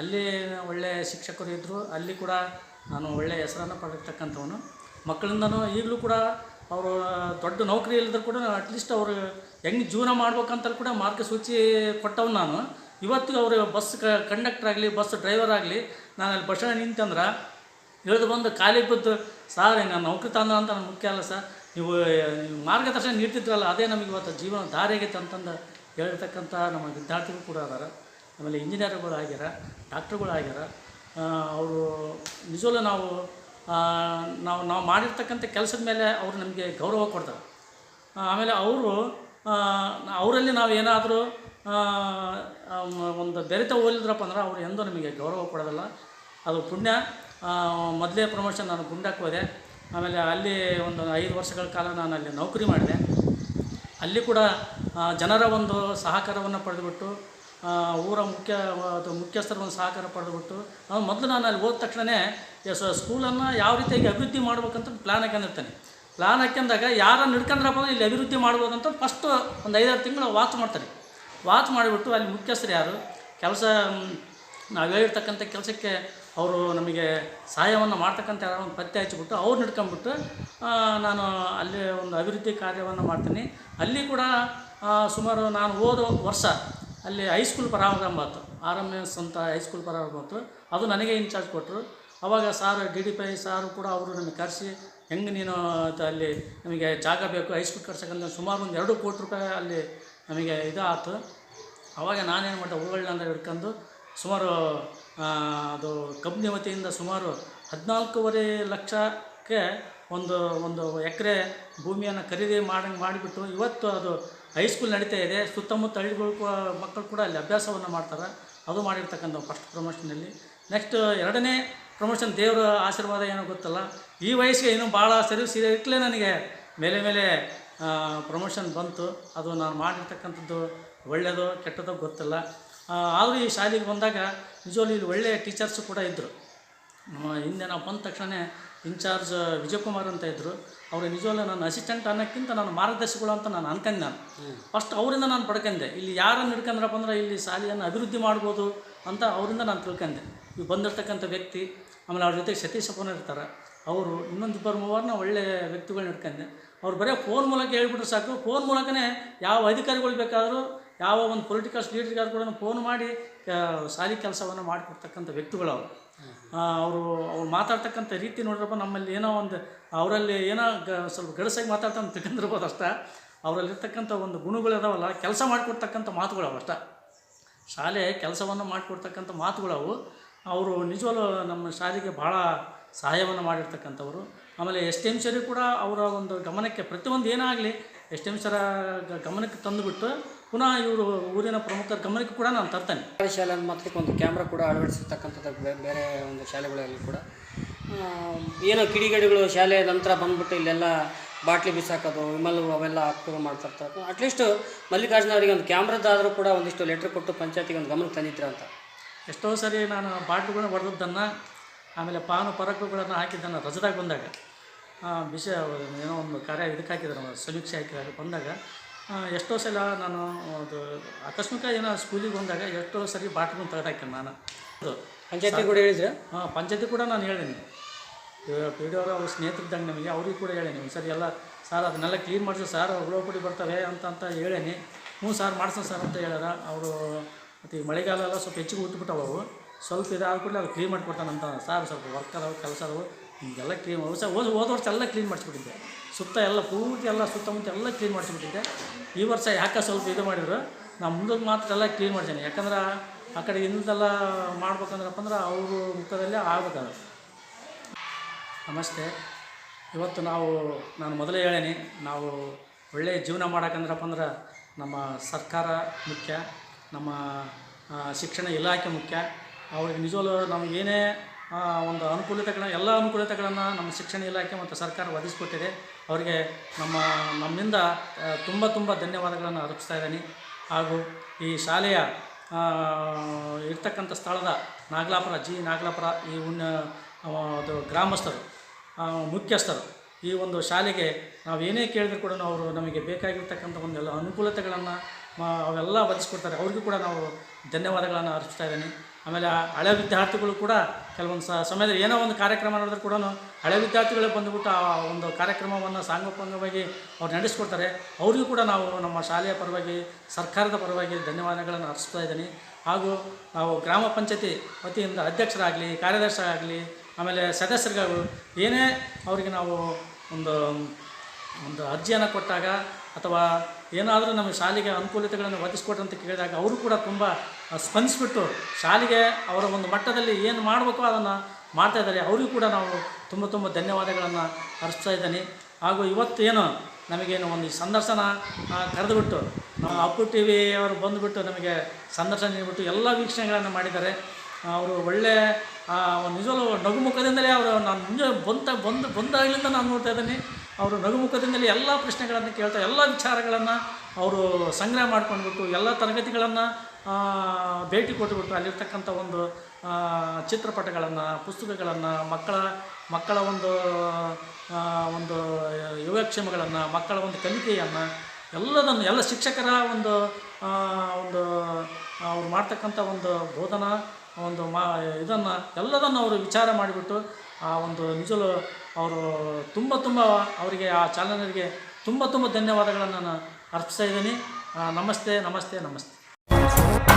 S11: ಅಲ್ಲಿ ಒಳ್ಳೆಯ ಶಿಕ್ಷಕರು ಇದ್ದರು ಅಲ್ಲಿ ಕೂಡ ನಾನು ಒಳ್ಳೆಯ ಹೆಸರನ್ನು ಪಡೆದಿರ್ತಕ್ಕಂಥವನು. ಮಕ್ಕಳಿಂದನೂ ಈಗಲೂ ಕೂಡ ಅವರು ದೊಡ್ಡ ನೌಕರಿ ಇಲ್ಲದ್ರು ಕೂಡ ಅಟ್ಲೀಸ್ಟ್ ಅವರು ಹೆಂಗೆ ಜೀವನ ಮಾಡ್ಬೇಕಂತ ಕೂಡ ಮಾರ್ಗಸೂಚಿ ಕೊಟ್ಟವ್ನು ನಾನು. ಇವತ್ತು ಅವರು ಬಸ್ ಕಂಡಕ್ಟರ್ ಆಗಲಿ, ಬಸ್ ಡ್ರೈವರ್ ಆಗಲಿ ನಾನು ಅಲ್ಲಿ ಬಸ್ ನಿಂತಂದ್ರೆ, ಇಳಿದು ಬಂದು ಖಾಲಿ ಬಿದ್ದು, ಸಾರ್ ನಾನು ನೌಕರಿ ತಂದ ಅಂತ ಮುಖ್ಯ ಅಲ್ಲ ಸರ್. ನೀವು ಮಾರ್ಗದರ್ಶನ ನೀಡ್ತಿದ್ರಲ್ಲ, ಅದೇ ನಮಗೆ ಇವತ್ತು ಜೀವನ ದಾರಿಯಾಗೈತೆ ಅಂತಂದು ಹೇಳಿರ್ತಕ್ಕಂಥ ನಮ್ಮ ವಿದ್ಯಾರ್ಥಿಗಳು ಕೂಡ ಅದಾರ. ಆಮೇಲೆ ಇಂಜಿನಿಯರ್ಗಳು ಆಗ್ಯಾರ, ಡಾಕ್ಟ್ರುಗಳು ಆಗ್ಯಾರ. ಅವರು ನಿಜವಲ್ಲೂ ನಾವು ನಾವು ನಾವು ಮಾಡಿರ್ತಕ್ಕಂಥ ಕೆಲಸದ ಮೇಲೆ ಅವರು ನಮಗೆ ಗೌರವ ಕೊಡ್ತಾರೆ. ಆಮೇಲೆ ಅವರು ಅವರಲ್ಲಿ ನಾವು ಏನಾದರೂ ಒಂದು ಬೆರೆತ ಹೋಲಿದ್ರಪ್ಪ ಅಂದ್ರೆ ಅವ್ರು ಎಂದೂ ನಮಗೆ ಗೌರವ ಕೊಡೋದಲ್ಲ. ಅದು ಪುಣ್ಯ. ಮೊದಲೇ ಪ್ರಮೋಷನ್ ನಾನು ಗುಂಡಕ್ಕೆ ಹೋದೆ. ಆಮೇಲೆ ಅಲ್ಲಿ ಒಂದು ಐದು ವರ್ಷಗಳ ಕಾಲ ನಾನು ಅಲ್ಲಿ ನೌಕರಿ ಮಾಡಿದೆ. ಅಲ್ಲಿ ಕೂಡ ಜನರ ಒಂದು ಸಹಕಾರವನ್ನು ಪಡೆದುಬಿಟ್ಟು ಊರ ಮುಖ್ಯ ಮುಖ್ಯಸ್ಥರ ಒಂದು ಸಹಕಾರ ಪಡೆದುಬಿಟ್ಟು ಮೊದಲು ನಾನು ಅಲ್ಲಿ ಹೋದ ತಕ್ಷಣವೇ ಸ್ಕೂಲನ್ನು ಯಾವ ರೀತಿಯಾಗಿ ಅಭಿವೃದ್ಧಿ ಮಾಡ್ಬೇಕಂತ ಪ್ಲ್ಯಾನ್ ಹಾಕೊಂಡಿರ್ತಾನೆ ಪ್ಲ್ಯಾನ್ ಹಾಕ್ಯಂದಾಗ ಯಾರನ್ನು ಹಿಡ್ಕೊಂಡ್ರಪ್ಪ ಇಲ್ಲಿ ಅಭಿವೃದ್ಧಿ ಮಾಡ್ಬೋದು ಅಂತ ಫಸ್ಟು ಒಂದು ಐದಾರು ತಿಂಗಳು ವಾಚ್ ಮಾಡ್ತಾರೆ. ವಾಚ್ ಮಾಡಿಬಿಟ್ಟು ಅಲ್ಲಿ ಮುಖ್ಯಸ್ಥರು ಯಾರು? ಕೆಲಸ ನಾವು ಹೇಳಿರ್ತಕ್ಕಂಥ ಕೆಲಸಕ್ಕೆ ಅವರು ನಮಗೆ ಸಹಾಯವನ್ನು ಮಾಡ್ತಕ್ಕಂಥ ಯಾರೋ ಒಂದು ಪತ್ತೆ ಹಚ್ಚಿಬಿಟ್ಟು ಅವ್ರು ಹಿಡ್ಕೊಂಬಿಟ್ಟು ಆ, ನಾನು ಅಲ್ಲಿ ಒಂದು ಅಭಿವೃದ್ಧಿ ಕಾರ್ಯವನ್ನು ಮಾಡ್ತೀನಿ. ಅಲ್ಲಿ ಕೂಡ ಸುಮಾರು ನಾನು ಹೋದ ವರ್ಷ ಅಲ್ಲಿ ಹೈಸ್ಕೂಲ್ ಪ್ರಾರಂಭ ಆಯಿತು ಆರ್ ಎಂ ಎಸ್ ಅಂತ ಹೈಸ್ಕೂಲ್ ಪ್ರಾರಂಭ ಆಯಿತು ಅದು ನನಗೆ ಇನ್ಚಾರ್ಜ್ ಕೊಟ್ಟರು ಅವಾಗ ಸಾರ್ ಡಿ ಡಿ ಪೈ ಸಾರು ಕೂಡ ಅವರು ನಮಗೆ ಕರೆಸಿ ಹೆಂಗೆ ನೀನು ಅಲ್ಲಿ ನಮಗೆ ಜಾಗ ಬೇಕು ಹೈಸ್ಕೂಲ್ ಕಟ್ಸಕ್ಕಂತ ಸುಮಾರು ಒಂದು ಎರಡು ಕೋಟಿ ರೂಪಾಯಿ ಅಲ್ಲಿ ನಮಗೆ ಇದು ಆಯ್ತು ಅವಾಗ ನಾನೇನು ಮಾಡಿದೆ ಹೂಗಳನ್ನ ಹಿಡ್ಕೊಂಡು ಸುಮಾರು ಅದು ಕಂಪ್ನಿ ವತಿಯಿಂದ ಸುಮಾರು ಹದಿನಾಲ್ಕೂವರೆ ಲಕ್ಷಕ್ಕೆ ಒಂದು ಒಂದು ಎಕರೆ ಭೂಮಿಯನ್ನು ಖರೀದಿ ಮಾಡಿ, ಮಾಡಿಬಿಟ್ಟು ಇವತ್ತು ಅದು ಹೈಸ್ಕೂಲ್ ನಡೀತಾ ಇದೆ. ಸುತ್ತಮುತ್ತ ಹಳ್ಳಿಗಳು ಮಕ್ಕಳು ಕೂಡ ಅಲ್ಲಿ ಅಭ್ಯಾಸವನ್ನು ಮಾಡ್ತಾರೆ. ಅದು ಮಾಡಿರ್ತಕ್ಕಂಥ ಫಸ್ಟ್ ಪ್ರಮೋಷನಲ್ಲಿ ನೆಕ್ಸ್ಟ್ ಎರಡನೇ ಪ್ರಮೋಷನ್ ದೇವರ ಆಶೀರ್ವಾದ ಏನೋ ಗೊತ್ತಲ್ಲ? ಈ ವಯಸ್ಸಿಗೆ ಇನ್ನೂ ಭಾಳ ಸರ್ವಿಸ್ ಇರಲಿಕ್ಕಲೇ ನನಗೆ ಮೇಲೆ ಮೇಲೆ ಪ್ರಮೋಷನ್ ಬಂತು. ಅದು ನಾನು ಮಾಡಿರ್ತಕ್ಕಂಥದ್ದು ಒಳ್ಳೆಯದೋ ಕೆಟ್ಟದೋ ಗೊತ್ತಿಲ್ಲ. ಆದರೂ ಈ ಶಾಲೆಗೆ ಬಂದಾಗ ನಿಜವಾಗ್ಲೂ ಇಲ್ಲಿ ಒಳ್ಳೆಯ ಟೀಚರ್ಸು ಕೂಡ ಇದ್ದರು. ಹಿಂದೆ ನಾವು ಬಂದ ತಕ್ಷಣ ಇನ್ಚಾರ್ಜ್ ವಿಜಯಕುಮಾರ್ ಅಂತ ಇದ್ದರು. ಅವರು ನಿಜವಾಗ್ಲೂ ನನ್ನ ಅಸಿಸ್ಟೆಂಟ್ ಅನ್ನೋಕ್ಕಿಂತ ನಾನು ಮಾರ್ಗದರ್ಶಿಗಳು ಅಂತ ನಾನು ಅನ್ಕೊಂಡೆ ನಾನು. ಫಸ್ಟ್ ಅವರಿಂದ ನಾನು ಪಡ್ಕೊಂಡೆ. ಇಲ್ಲಿ ಯಾರನ್ನು ಹಿಡ್ಕೊಂಡ್ರಪ್ಪ ಅಂದ್ರೆ ಇಲ್ಲಿ ಶಾಲೆಯನ್ನು ಅಭಿವೃದ್ಧಿ ಮಾಡ್ಬೋದು ಅಂತ ಅವರಿಂದ ನಾನು ತಿಳ್ಕೊಂಡೆ. ಇವು ಬಂದಿರ್ತಕ್ಕಂಥ ವ್ಯಕ್ತಿ ಆಮೇಲೆ ಅವ್ರ ಜೊತೆಗೆ ಸತೀಶ್ ಅಪ್ಪನ ಇರ್ತಾರೆ. ಅವರು ಇನ್ನೊಂದು ಇಬ್ಬರು ಮೂವರನ್ನ ಒಳ್ಳೆಯ ವ್ಯಕ್ತಿಗಳನ್ನ ಹಿಡ್ಕೊಂಡೆ. ಅವ್ರು ಬರೀ ಫೋನ್ ಮೂಲಕ ಹೇಳ್ಬಿಟ್ರೆ ಸಾಕು. ಫೋನ್ ಮೂಲಕನೇ ಯಾವ ಅಧಿಕಾರಿಗಳು ಬೇಕಾದರೂ ಯಾವ ಒಂದು ಪೊಲಿಟಿಕಲ್ಸ್ ಲೀಡರ್ಗಾದ್ರು ಕೂಡ ಫೋನ್ ಮಾಡಿ ಶಾಲೆ ಕೆಲಸವನ್ನು ಮಾಡಿಕೊಡ್ತಕ್ಕಂಥ ವ್ಯಕ್ತಿಗಳು ಅವರು. ಅವರು, ಅವ್ರು ಮಾತಾಡ್ತಕ್ಕಂಥ ರೀತಿ ನೋಡ್ರಪ್ಪ ನಮ್ಮಲ್ಲಿ ಏನೋ ಒಂದು, ಅವರಲ್ಲಿ ಏನೋ ಗ, ಸ್ವಲ್ಪ ಗಡಸಾಗಿ ಮಾತಾಡ್ತಾ ತಿಳ್ಕೊಂಡಿರ್ಬೋದು ಅಷ್ಟ. ಅವರಲ್ಲಿರ್ತಕ್ಕಂಥ ಒಂದು ಗುಣಗಳು ಇದಾವಲ್ಲ ಕೆಲಸ ಮಾಡಿಕೊಡ್ತಕ್ಕಂಥ ಮಾತುಗಳು ಅಷ್ಟ. ಶಾಲೆ ಕೆಲಸವನ್ನು ಮಾಡಿಕೊಡ್ತಕ್ಕಂಥ ಮಾತುಗಳವು ಅವರು ನಿಜವಲ್ಲೂ ನಮ್ಮ ಶಾಲೆಗೆ ಭಾಳ ಸಹಾಯವನ್ನು ಮಾಡಿರ್ತಕ್ಕಂಥವ್ರು. ಆಮೇಲೆ ಎಸ್ ಟಿ ಎಂ ಸರಿ ಕೂಡ ಅವರ ಒಂದು ಗಮನಕ್ಕೆ ಪ್ರತಿಯೊಂದು ಏನಾಗಲಿ ಎಸ್ ಟಿ ಎಂ ಸರ ಗಮನಕ್ಕೆ ತಂದುಬಿಟ್ಟು ಪುನಃ ಇವರು ಊರಿನ ಪ್ರಮುಖರ ಗಮನಕ್ಕೆ ಕೂಡ ನಾನು ತರ್ತೇನೆ.
S1: ಸರ್ಕಾರಿ ಮಾತ್ರ ಒಂದು ಕ್ಯಾಮ್ರಾ ಕೂಡ ಅಳವಡಿಸಿರ್ತಕ್ಕಂಥದ್ದು ಬೇರೆ ಒಂದು ಶಾಲೆಗಳಲ್ಲಿ ಕೂಡ. ಏನೋ ಕಿಡಿಗೇಡಿಗಳು ಶಾಲೆಯ ನಂತರ ಬಂದ್ಬಿಟ್ಟು ಇಲ್ಲೆಲ್ಲ ಬಾಟ್ಲಿ ಬಿಸಾಕೋದು ವಿಮಲ್ ಅವೆಲ್ಲ ಹಾಕೋದು ಮಾಡ್ತಿರ್ತಾರೆ. ಅಟ್ಲೀಸ್ಟ್ ಮಲ್ಲಿಕಾರ್ಜುನ ಅವರಿಗೆ ಒಂದು ಕ್ಯಾಮ್ರಾದಾದರೂ ಕೂಡ ಒಂದಿಷ್ಟು ಲೆಟ್ರ್ ಕೊಟ್ಟು ಪಂಚಾಯತಿಗೆ ಒಂದು ಗಮನಕ್ಕೆ ತಂದಿದ್ರು ಅಂತ.
S11: ಎಷ್ಟೋ ಸರಿ ನಾನು ಬಾಟ್ಲುಗಳನ್ನ ಹೊಡೆದದ್ದನ್ನು ಆಮೇಲೆ ಪಾನು ಪರಕುಗಳನ್ನು ಹಾಕಿದ್ದನ್ನು ರಜದಾಗ ಬಂದಾಗ ವಿಷಯ ಏನೋ ಒಂದು ಕಾರ್ಯ ಇದಕ್ಕೆ ಹಾಕಿದ್ರು ಸಮೀಕ್ಷೆ ಹಾಕಿದಾಗ ಬಂದಾಗ ಎಷ್ಟೋ ಸಲ ನಾನು ಅದು ಆಕಸ್ಮಿಕ ಏನೋ ಸ್ಕೂಲಿಗೆ ಬಂದಾಗ ಎಷ್ಟೋ ಸರಿ ಬಾಟ್ರೂಮ್ ತೆಗೆದಾಕೆ ನಾನು. ಅದು
S1: ಪಂಚಾಯತಿ ಕೂಡ ಹೇಳಿದ್ರೆ?
S11: ಹಾಂ ಪಂಚಾಯತಿ ಕೂಡ ನಾನು ಹೇಳಿದ್ದೀನಿ ಪಿ ಡಿ ಅವರು ಅವ್ರ ಸ್ನೇಹಿತರಿದ್ದಂಗೆ ನಮಗೆ ಅವ್ರಿಗೆ ಕೂಡ ಹೇಳೀನಿ. ಒಂದು ಸರಿ ಎಲ್ಲ ಸಾರ್ ಅದನ್ನೆಲ್ಲ ಕ್ಲೀನ್ ಮಾಡಿಸಿ ಸಾರ್ ಹುಳುಪುಡಿ ಬರ್ತವೆ ಅಂತ ಅಂತ ಹೇಳೇನಿ. ಹ್ಞೂ ಸಾರ್ ಮಾಡ್ಸೋಣ ಸರ್ ಅಂತ ಹೇಳ್ಯಾರ. ಅವರು ಮತ್ತು ಈ ಮಳೆಗಾಲ ಎಲ್ಲ ಸ್ವಲ್ಪ ಹೆಚ್ಚಿಗೆ ಹುಟ್ಟುಬಿಟ್ಟವು ಅವು. ಸ್ವಲ್ಪ ಇದಾದ ಕೂಡಲೇ ಅದು ಕ್ಲೀನ್ ಮಾಡಿಕೊಡ್ತಾನಂತ ಸಾರ್ ಸ್ವಲ್ಪ ವರ್ಕ್ ಅದಾವೆ ಕೆಲಸ ಅದಾವೆ. ಹಿಂಗೆಲ್ಲ ಕ್ಲೀನ್ ಹೊಸ ಹೋದ ಹೋದ ವರ್ಷ ಎಲ್ಲ ಕ್ಲೀನ್ ಮಾಡಿಸ್ಬಿಟ್ಟಿದ್ದೆ. ಸುತ್ತ ಎಲ್ಲ ಪೂರ್ತಿ ಎಲ್ಲ ಸುತ್ತಮುತ್ತ ಎಲ್ಲ ಕ್ಲೀನ್ ಮಾಡಿಸ್ಬಿಟ್ಟಿದ್ದೆ. ಈ ವರ್ಷ ಯಾಕೆ ಸ್ವಲ್ಪ ಇದು ಮಾಡಿದ್ರು? ನಾನು ಮುಂದಕ್ಕೆ ಮಾತ್ರ ಎಲ್ಲ ಕ್ಲೀನ್ ಮಾಡ್ತೀನಿ ಯಾಕಂದ್ರೆ ಆ ಕಡೆ ಹಿಂದೆಲ್ಲ ಮಾಡ್ಬೇಕಂದ್ರಪ್ಪ ಅಂದ್ರೆ ಅವರು ಮುಖದಲ್ಲೇ ಆಗ್ಬೇಕಾದ್ರೆ ನಮಸ್ತೆ. ಇವತ್ತು ನಾವು ನಾನು ಮೊದಲೇ ಹೇಳೇನಿ, ನಾವು ಒಳ್ಳೆಯ ಜೀವನ ಮಾಡೋಕಂದ್ರಪ್ಪ ಅಂದ್ರೆ ನಮ್ಮ ಸರ್ಕಾರ ಮುಖ್ಯ, ನಮ್ಮ ಶಿಕ್ಷಣ ಇಲಾಖೆ ಮುಖ್ಯ. ಅವ್ರಿಗೆ ನಿಜವಲ್ಲೂ ನಮಗೇನೇ ಒಂದು ಅನುಕೂಲತೆಗಳನ್ನ, ಎಲ್ಲ ಅನುಕೂಲತೆಗಳನ್ನು ನಮ್ಮ ಶಿಕ್ಷಣ ಇಲಾಖೆ ಮತ್ತು ಸರ್ಕಾರ ಒದಗಿಸ್ಕೊಟ್ಟಿದೆ. ಅವರಿಗೆ ನಮ್ಮ, ನಮ್ಮಿಂದ ತುಂಬ ತುಂಬ ಧನ್ಯವಾದಗಳನ್ನು ಅರ್ಪಿಸ್ತಾ ಇದ್ದೀನಿ. ಹಾಗೂ ಈ ಶಾಲೆಯ ಇರ್ತಕ್ಕಂಥ ಸ್ಥಳದ ನಾಗಲಾಪುರ, ಜಿ. ನಾಗಲಾಪುರ, ಈ ಉನ್ನ ಅದು ಗ್ರಾಮಸ್ಥರು ಮುಖ್ಯಸ್ಥರು, ಈ ಒಂದು ಶಾಲೆಗೆ ನಾವು ಏನೇ ಕೇಳಿದ್ರು ಕೂಡ ಅವರು ನಮಗೆ ಬೇಕಾಗಿರ್ತಕ್ಕಂಥ ಒಂದೆಲ್ಲ ಅನುಕೂಲತೆಗಳನ್ನು ಅವೆಲ್ಲ ಒದಗಿಸ್ಕೊಡ್ತಾರೆ. ಅವ್ರಿಗೂ ಕೂಡ ನಾವು ಧನ್ಯವಾದಗಳನ್ನು ಅರ್ಪಿಸ್ತಾ ಇದ್ದೀನಿ. ಆಮೇಲೆ ಹಳೆ ವಿದ್ಯಾರ್ಥಿಗಳು ಕೂಡ ಕೆಲವೊಂದು ಸಮಯದಲ್ಲಿ ಏನೋ ಒಂದು ಕಾರ್ಯಕ್ರಮ ನಡೆದ್ರು ಕೂಡ ಹಳೆ ವಿದ್ಯಾರ್ಥಿಗಳೇ ಬಂದುಬಿಟ್ಟು ಆ ಒಂದು ಕಾರ್ಯಕ್ರಮವನ್ನು ಸಾಂಗೋಪಾಂಗವಾಗಿ ಅವ್ರು ನಡೆಸ್ಕೊಡ್ತಾರೆ. ಅವ್ರಿಗೂ ಕೂಡ ನಾವು ನಮ್ಮ ಶಾಲೆಯ ಪರವಾಗಿ, ಸರ್ಕಾರದ ಪರವಾಗಿ ಧನ್ಯವಾದಗಳನ್ನು ಅರ್ಪಿಸ್ತಾ ಇದ್ದೀನಿ. ಹಾಗೂ ನಾವು ಗ್ರಾಮ ಪಂಚಾಯತಿ ವತಿಯಿಂದ ಅಧ್ಯಕ್ಷರಾಗಲಿ ಕಾರ್ಯದರ್ಶರಾಗಲಿ ಆಮೇಲೆ ಸದಸ್ಯರಿಗಾಗು ಏನೇ ಅವರಿಗೆ ನಾವು ಒಂದು ಒಂದು ಅರ್ಜಿಯನ್ನು ಕೊಟ್ಟಾಗ ಅಥವಾ ಏನಾದರೂ ನಮ್ಮ ಶಾಲೆಗೆ ಅನುಕೂಲತೆಗಳನ್ನು ಒದಗಿಸ್ಕೊಟ್ರಂತ ಕೇಳಿದಾಗ ಅವರು ಕೂಡ ತುಂಬ ಸ್ಪಂದಿಸ್ಬಿಟ್ಟು ಶಾಲೆಗೆ ಅವರ ಒಂದು ಮಟ್ಟದಲ್ಲಿ ಏನು ಮಾಡಬೇಕು ಅದನ್ನು ಮಾಡ್ತಾಯಿದ್ದಾರೆ ಅವರಿಗೂ ಕೂಡ ನಾವು ತುಂಬ ತುಂಬ ಧನ್ಯವಾದಗಳನ್ನು ಹರಿಸ್ತಾ ಇದ್ದೀನಿ. ಹಾಗೂ ಏನು ನಮಗೇನು ಒಂದು ಸಂದರ್ಶನ ಕರೆದುಬಿಟ್ಟು ನಮ್ಮ ಅಪ್ಪು ಟಿ ವಿ ಅವರು ಬಂದುಬಿಟ್ಟು ನಮಗೆ ಸಂದರ್ಶನ ನೀಡಿಬಿಟ್ಟು ಎಲ್ಲ ವೀಕ್ಷಣೆಗಳನ್ನು ಮಾಡಿದ್ದಾರೆ. ಅವರು ಒಳ್ಳೆ ನಿಜವಲ್ಲೂ ನಗುಮುಖದಿಂದಲೇ ಅವರು ನಾನು ಮುಂಜೆ ಬಂತ ಬಂದು, ಬಂದಾಗಲಿಂದ ನಾನು ನೋಡ್ತಾ ಇದ್ದೀನಿ. ಅವರು ನಗುಮುಖದಿಂದಲೇ ಎಲ್ಲ ಪ್ರಶ್ನೆಗಳನ್ನು ಕೇಳ್ತಾ, ಎಲ್ಲ ವಿಚಾರಗಳನ್ನು ಅವರು ಸಂಗ್ರಹ ಮಾಡ್ಕೊಂಡ್ಬಿಟ್ಟು ಎಲ್ಲ ತರಗತಿಗಳನ್ನು ಭೇಟಿ ಕೊಟ್ಟುಬಿಟ್ಟು ಅಲ್ಲಿರ್ತಕ್ಕಂಥ ಒಂದು ಚಿತ್ರಪಟಗಳನ್ನು, ಪುಸ್ತಕಗಳನ್ನು, ಮಕ್ಕಳ ಮಕ್ಕಳ ಒಂದು ಒಂದು ಯೋಗಕ್ಷೇಮಗಳನ್ನು, ಮಕ್ಕಳ ಒಂದು ಕಲಿಕೆಯನ್ನು, ಎಲ್ಲದನ್ನು, ಎಲ್ಲ ಶಿಕ್ಷಕರ ಒಂದು ಒಂದು ಅವ್ರು ಮಾಡ್ತಕ್ಕಂಥ ಒಂದು ಬೋಧನಾ, ಒಂದು ಮಾ, ಇದನ್ನು, ಎಲ್ಲದನ್ನು ಅವರು ವಿಚಾರ ಮಾಡಿಬಿಟ್ಟು, ಆ ಒಂದು ನಿಜಲು ಅವರು ತುಂಬ ತುಂಬ ಅವರಿಗೆ, ಆ ಚಾಲನರಿಗೆ ತುಂಬ ತುಂಬ ಧನ್ಯವಾದಗಳನ್ನು ನಾನು ಅರ್ಪಿಸ್ತಾ ಇದ್ದೀನಿ. ನಮಸ್ತೆ ನಮಸ್ತೆ ನಮಸ್ತೆ.